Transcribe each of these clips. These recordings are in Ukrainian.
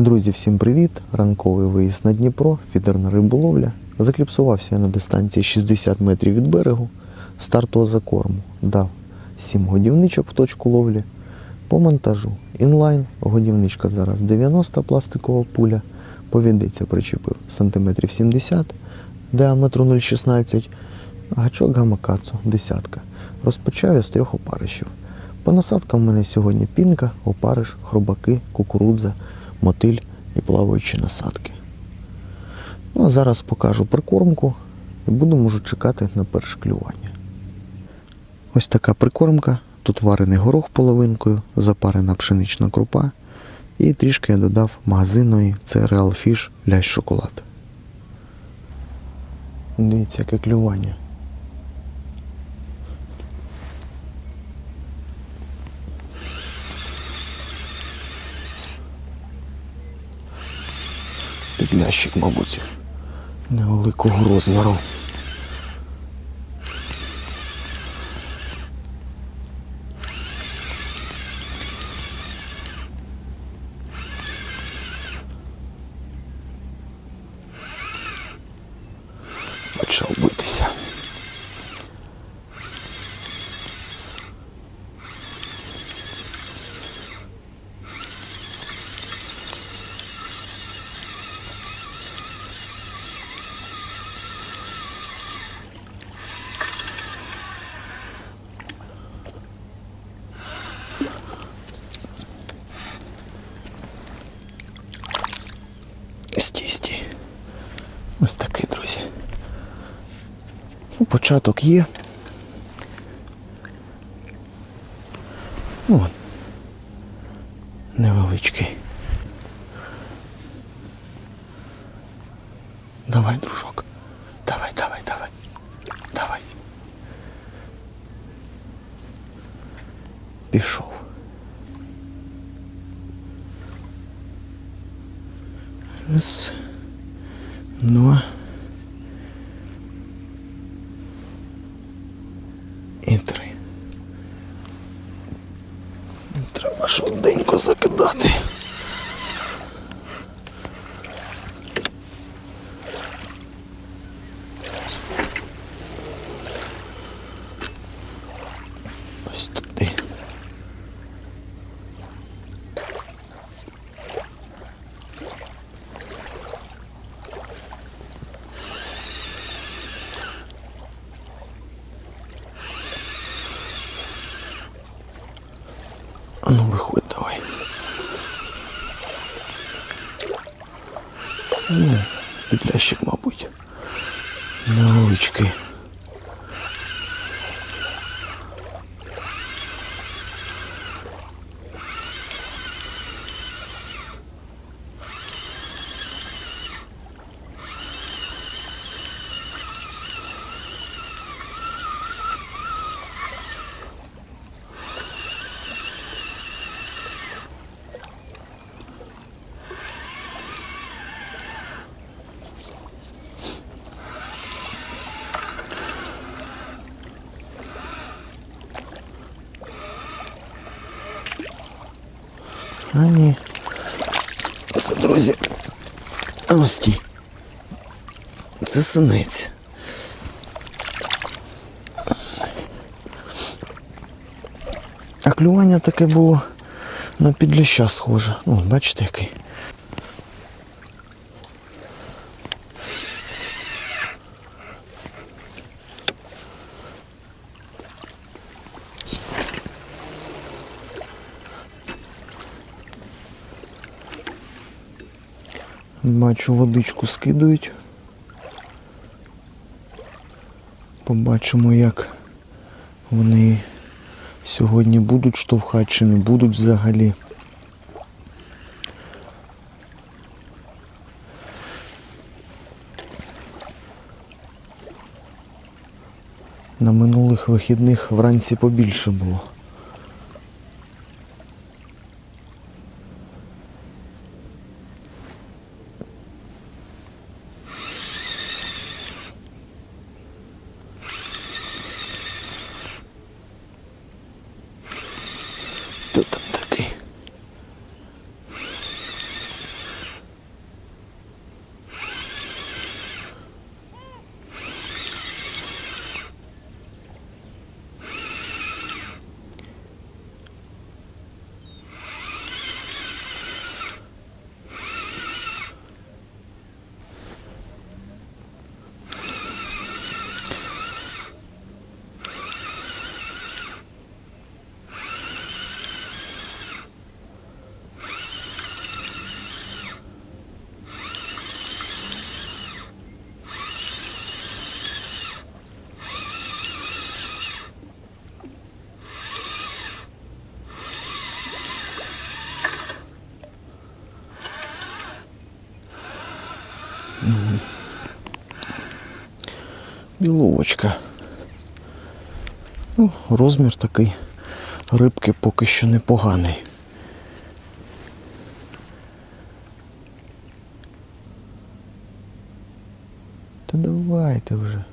Друзі, всім привіт! Ранковий виїзд на Дніпро, фідерна риболовля. Закліпсувався я на дистанції 60 метрів від берегу стартового закорму. Дав 7 годівничок в точку ловлі. По монтажу інлайн, годівничка зараз 90 пластикова пуля. Повідиця причепив сантиметрів 70, діаметру 0,16, гачок гамакацу десятка. Розпочав я з трьох опаришів. По насадкам в мене сьогодні пінка, опариш, хробаки, кукурудза, мотиль і плаваючі насадки. Ну а зараз покажу прикормку і буду можу чекати на перше клювання. Ось така прикормка. Тут варений горох половинкою, запарена пшенична крупа і трішки я додав магазинної це Real Fish лящ шоколад. Дивіться, яке клювання. Підлящик, мабуть, невеликого розміру. Почав битися. Стій, стій. Ось такий, друзі. Ну, початок є. Ну, От. Невеличкий. Давай, дружок. Давай, давай, давай. Давай. Пішов. Раз. Два. І три. Треба швиденько закидати. Ось туди. А ну виходь давай. Ну, підлящик, мабуть. Невеличкий. А ні. Це, друзі. А ну стій. Це синець. А клювання таке було на підліща схоже. Ну, бачите який. Бачу, водичку скидують. Побачимо, як вони сьогодні будуть штовхати чи не будуть взагалі. На минулих вихідних вранці побільше було. Хто там такий? Біловочка. Ну, розмір такий рибки поки що непоганий. Та давайте вже.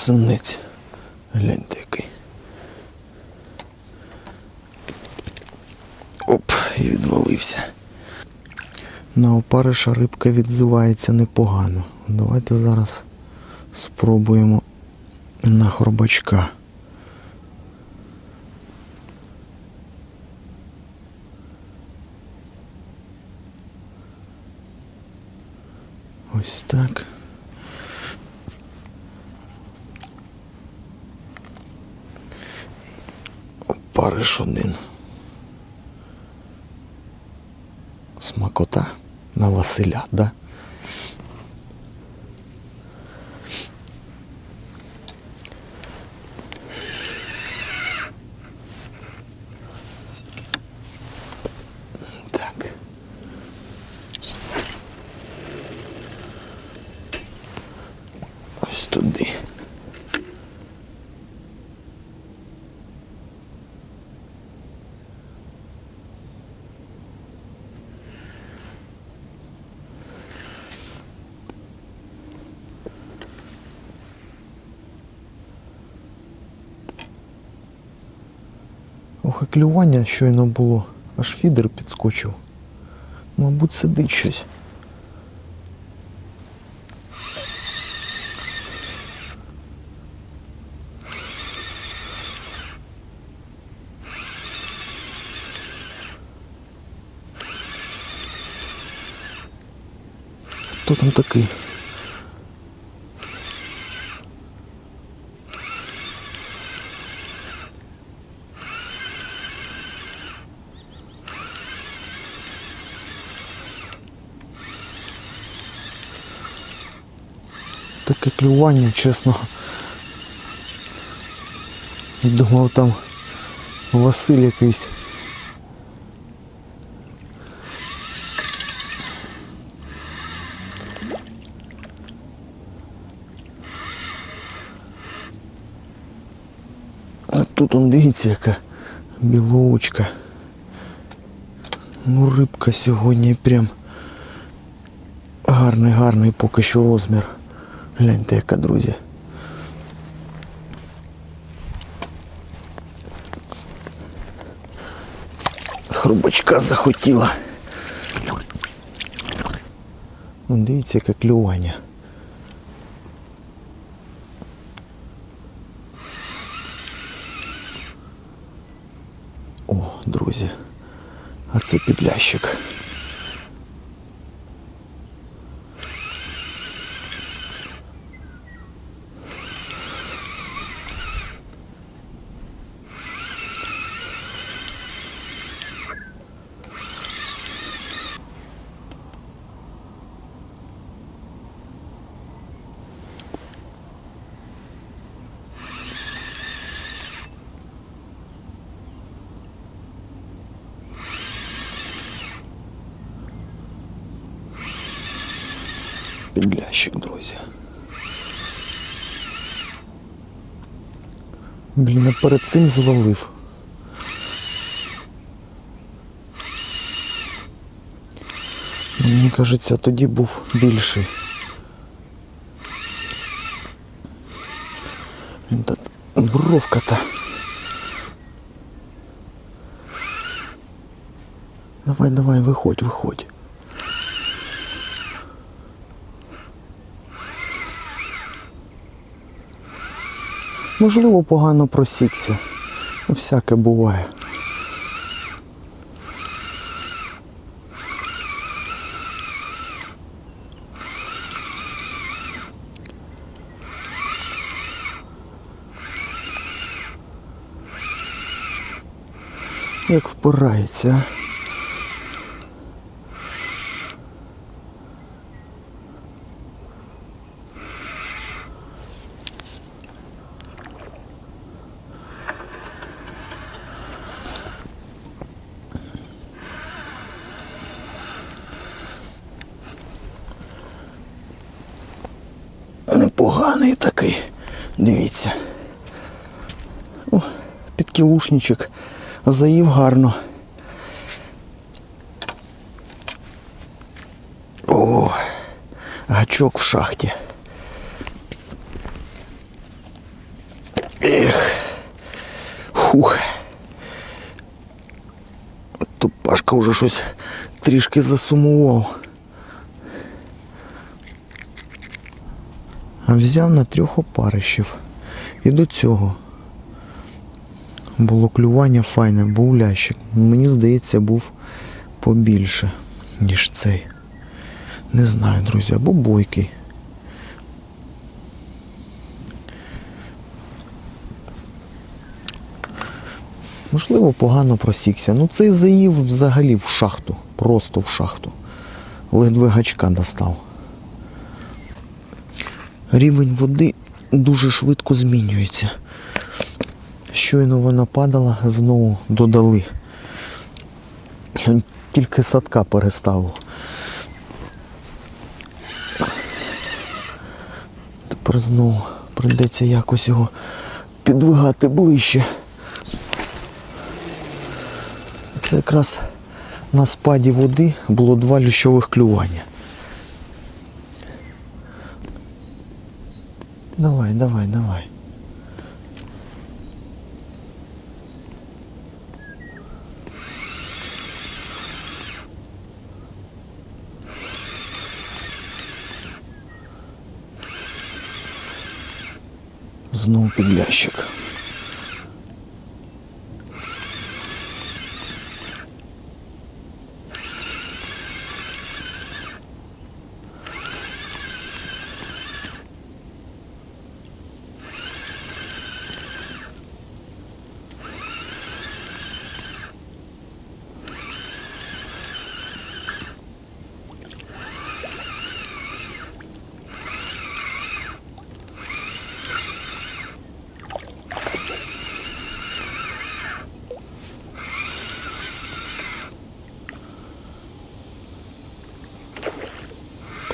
Синець. Гляньте який. Оп, і відвалився. На опариша рибка відзивається непогано. Давайте зараз спробуємо на хробачка. Ось так. Опариш один. Смакота на Василя, да? Туди. Клювання щойно було, аж фідер підскочив. Мабуть, сидить щось. Хто там такий? Таке клювання, чесно. Думав там Василь якийсь. Тут он дивіться, яка білоочка. Ну, рибка сьогодні прям гарний, гарний поки що розмір. Гляньте, яка, друзі. Хрубачка захотіла. Ну, дивіться, яке клювання. О, друзі, а це підлящик. Підлящик, Перед цим звалив. Мені кажеться, тоді був більший. Він тут бровка-то. Давай, давай, виходь, виходь. Можливо, погано просікся. Всяке буває. Як впирається. а? Непоганий такий. Дивіться. О, підкілушничок. Заїв гарно. О, гачок в шахті. Ех. Фух. Тут Пашка вже щось трішки засумував. Взяв на трьох опарищів. І до цього було клювання файне, був лящик. Мені здається, був побільше, ніж цей. Не знаю, друзі, або бойкий. Можливо, погано просікся. Ну цей заїв взагалі в шахту. Просто в шахту. Ледве гачка достав. Рівень води дуже швидко змінюється. Щойно вона падала, знову додали. Тільки садка переставив. Тепер знову прийдеться якось його підвигати ближче. Це якраз на спаді води було два лющових клювання. Давай, давай, давай. Знову підлящик.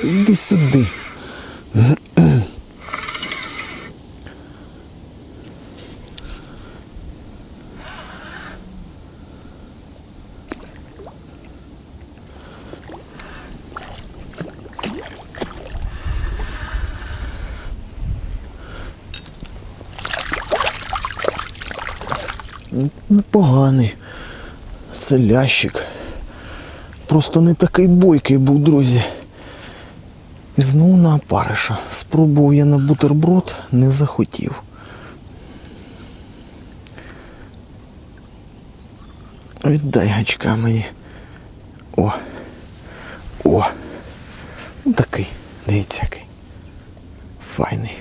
Іди сюди. Непоганий. Це лящик. Просто не такий бойкий був, друзі. І знову на опариша. Спробував я на бутерброд, не захотів. Віддай гачка мені. О. О. Ну, такий. Дивіться який. Файний.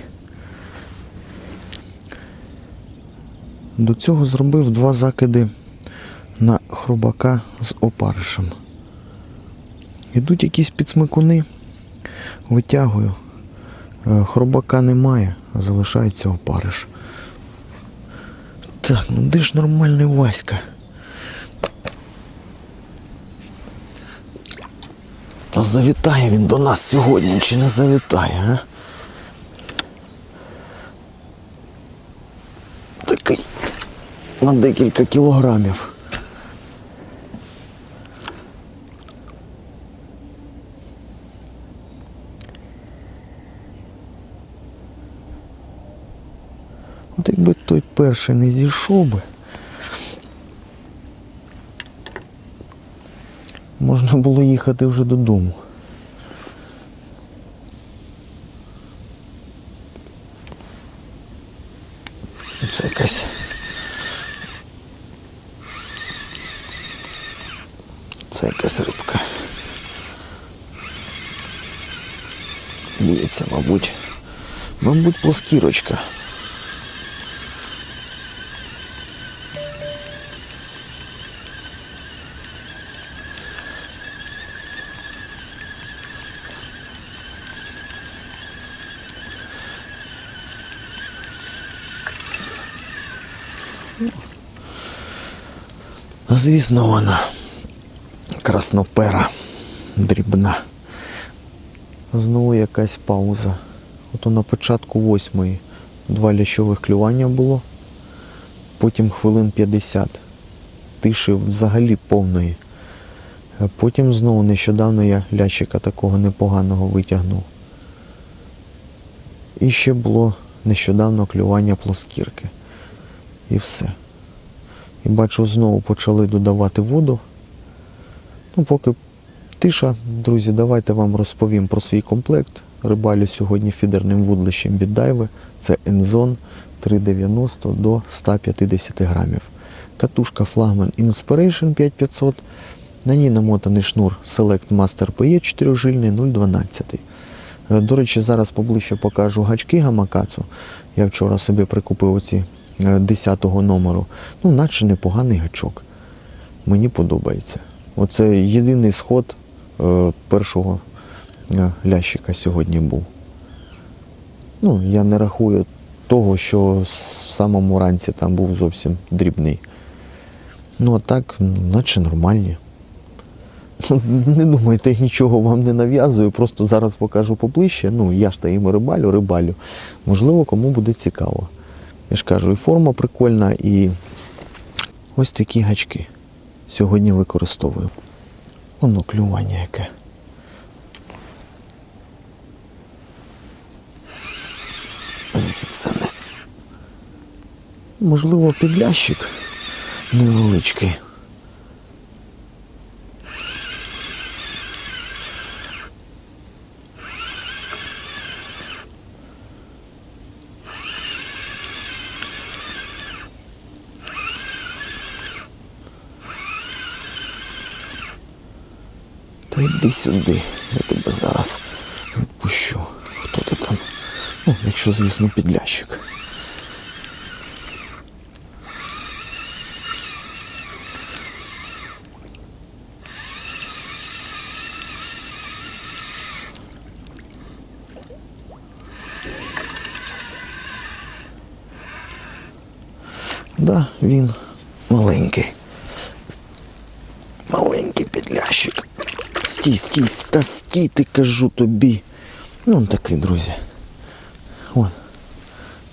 До цього зробив два закиди на хробака з опаришем. Ідуть якісь підсмикуни. Витягую. Е, Хробака немає, залишається опариш. Так, ну де ж нормальний Васька? Та завітає він до нас сьогодні чи не завітає, а? Такий на декілька кілограмів. От якби той перший не зійшов би. Можна було їхати вже додому. Це якась. Це якась рибка. Б'ється, мабуть. Мабуть, плоскірочка. Звісно, вона краснопера, дрібна. Знову якась пауза. Ото на початку восьмої два лящових клювання було, потім хвилин 50. Тиші взагалі повної. Потім знову нещодавно я лящика такого непоганого витягнув. І ще було нещодавно клювання плоскірки. І все. І бачу, знову почали додавати воду. Ну, поки тиша, друзі, давайте вам розповім про свій комплект. Рибалю сьогодні фідерним вудлищем від дайви. Це Enzon 390 до 150 грамів. Катушка флагман Inspiration 5500. На ній намотаний шнур Select Master PE 4-жильний 0,12. Е, До речі, зараз поближче покажу гачки гамакацу. Я вчора собі прикупив оці 10-го номеру. Ну, наче непоганий гачок. Мені подобається. Оце єдиний сход е, першого е, лящика сьогодні був. Ну, я не рахую того, що в самому ранці там був зовсім дрібний. Ну, а так, наче нормальні. Ну, Не думайте, нічого вам не нав'язую, просто зараз покажу поближче. Ну, я ж та їм рибалю, рибалю. Можливо, кому буде цікаво. Я ж кажу, і форма прикольна, і ось такі гачки сьогодні використовую. Воно клювання яке. Це не. Можливо, підлящик невеличкий. Йди сюди, я тебе зараз відпущу. Хто ти там? Ну, якщо, звісно, підлящик. Да, він Стій, стій, та стій, ти кажу тобі. Ну, он такий, друзі. Вон.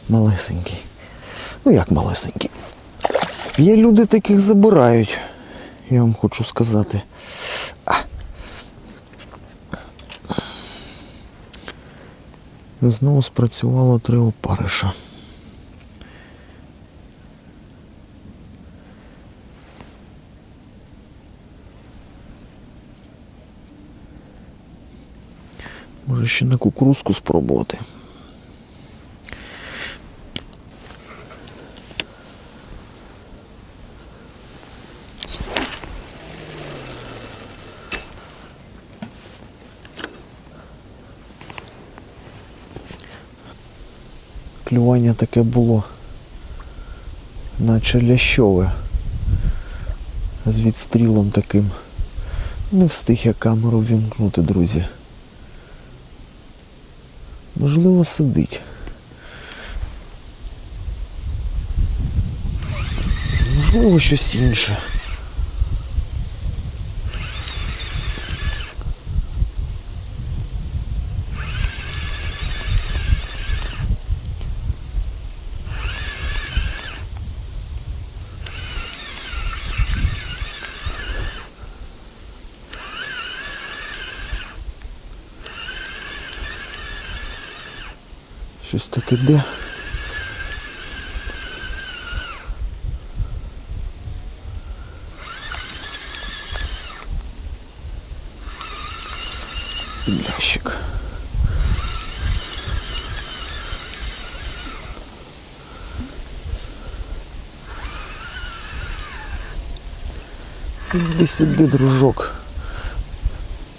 Малесенький. Ну як малесенький. Є люди таких забирають. Я вам хочу сказати. А. Знову спрацювало три опариша. Може ще на кукурузку спробувати. Клювання таке було, наче лящове, з відстрілом таким. Не встиг я камеру вімкнути, друзі. Можливо, сидить. Можливо, щось інше. Щось таке де. Підлящик. Іди сюди, дружок.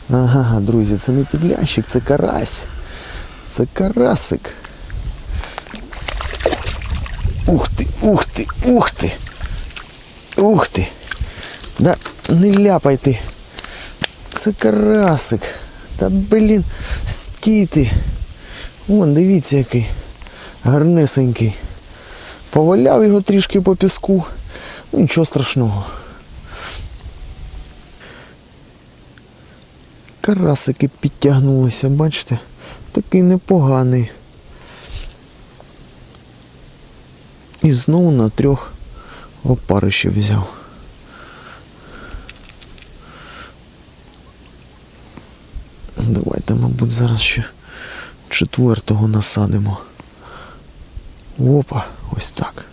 Ага, друзі, це не підлящик, це карась. Це карасик. Ух ти, ух ти, ух ти. Ух ти. Да не ляпай ти. Це карасик. Та блін, стійте. Вон, дивіться який. Гарнесенький. Поваляв його трішки по піску. Ну, нічого страшного. Карасики підтягнулися, бачите? Такий непоганий. І знову на трьох опаришів взяв. Давайте, мабуть, зараз ще четвертого насадимо. Опа, ось так.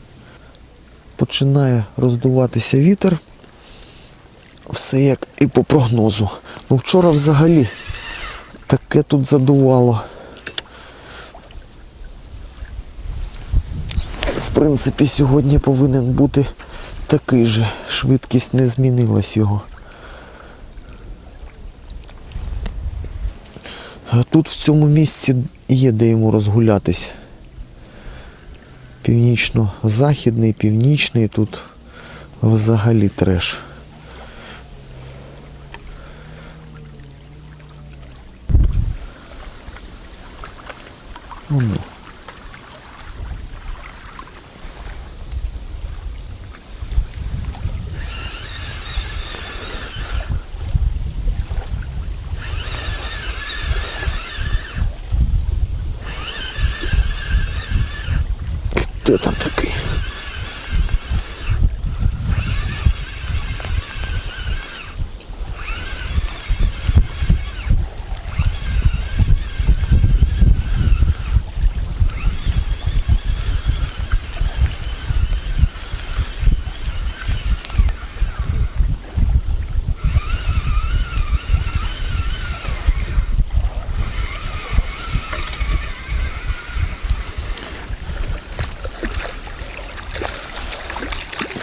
Починає роздуватися вітер. Все як і по прогнозу. Ну вчора взагалі таке тут задувало. В принципі, сьогодні повинен бути такий же. Швидкість не змінилась його. А тут в цьому місці є де йому розгулятись. Північно-західний, північний тут взагалі треш. Ну, там такий?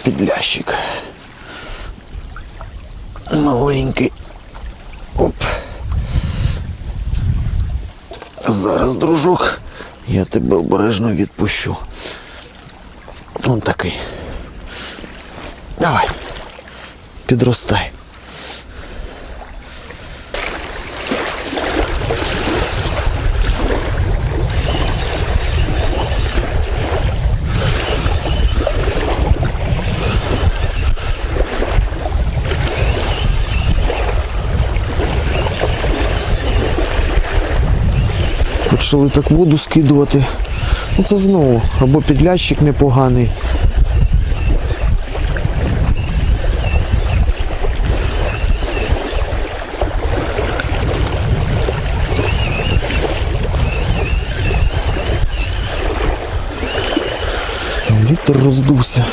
Підлящик. Маленький. Оп. Зараз, дружок, я тебе обережно відпущу. Он такий. Давай. Підростай. Почали так воду скидувати. Ну це знову або підлящик непоганий. Вітер роздувся.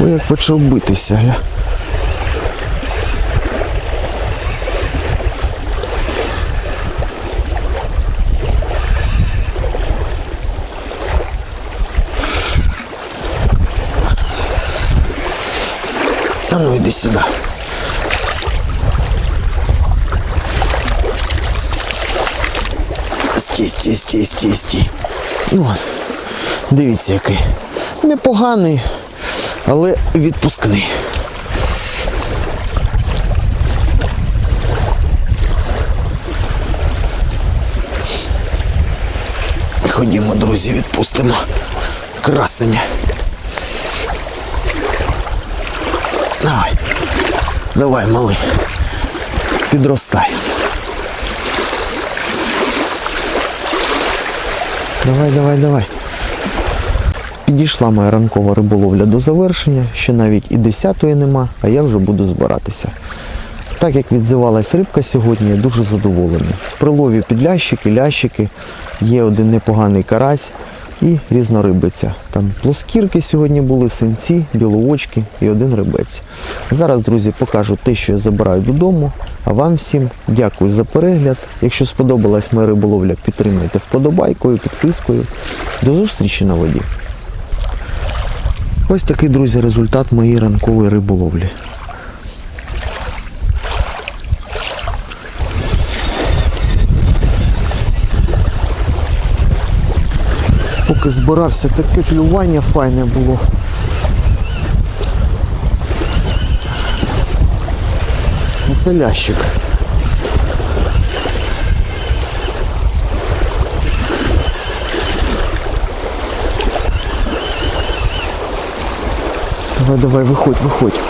Ой, як почав битися, гля. Йди сюди. Стій, стій, стій, стій, стій. Ну, дивіться який. Непоганий, але відпускний. Ходімо, друзі, відпустимо красення. Давай. Давай, малий. Підростай. Давай, давай, давай. Підійшла моя ранкова риболовля до завершення, ще навіть і десятої нема, а я вже буду збиратися. Так як відзивалась рибка сьогодні, я дуже задоволений. В прилові підлящики, лящики, є один непоганий карась, і різнорибиця. Там плоскірки сьогодні були, синці, білоочки і один рибець. Зараз, друзі, покажу те, що я забираю додому. А вам всім дякую за перегляд. Якщо сподобалась моя риболовля, підтримайте вподобайкою, підпискою. До зустрічі на воді. Ось такий, друзі, результат моєї ранкової риболовлі. Поки збирався, таке клювання файне було. Ну, Це лящик. Давай, давай, виходь, виходь.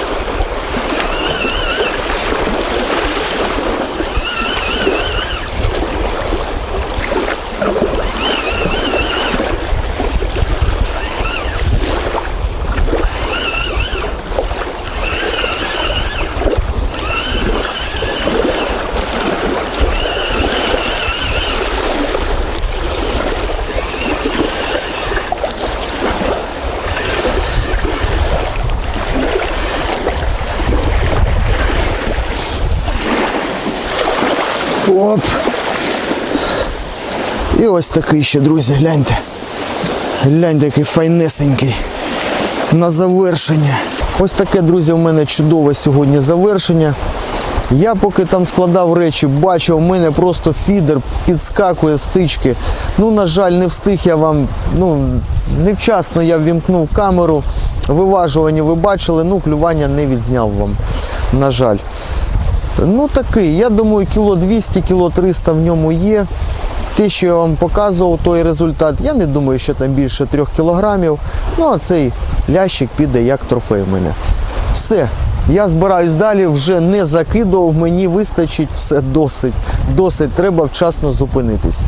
Оп. І ось такий ще, друзі, гляньте. Гляньте, який файнесенький. На завершення. Ось таке, друзі, у мене чудове сьогодні завершення. Я поки там складав речі, бачив, у мене просто фідер підскакує стички. Ну, на жаль, не встиг я вам, ну, невчасно я ввімкнув камеру. Виважування ви бачили, ну, клювання не відзняв вам, на жаль. Ну такий, я думаю, кіло 200, кіло 300 в ньому є. Те, що я вам показував, той результат, я не думаю, що там більше 3 кілограмів. Ну а цей лящик піде як трофей в мене. Все. Я збираюсь далі, вже не закидував, мені вистачить все досить. Досить, треба вчасно зупинитись.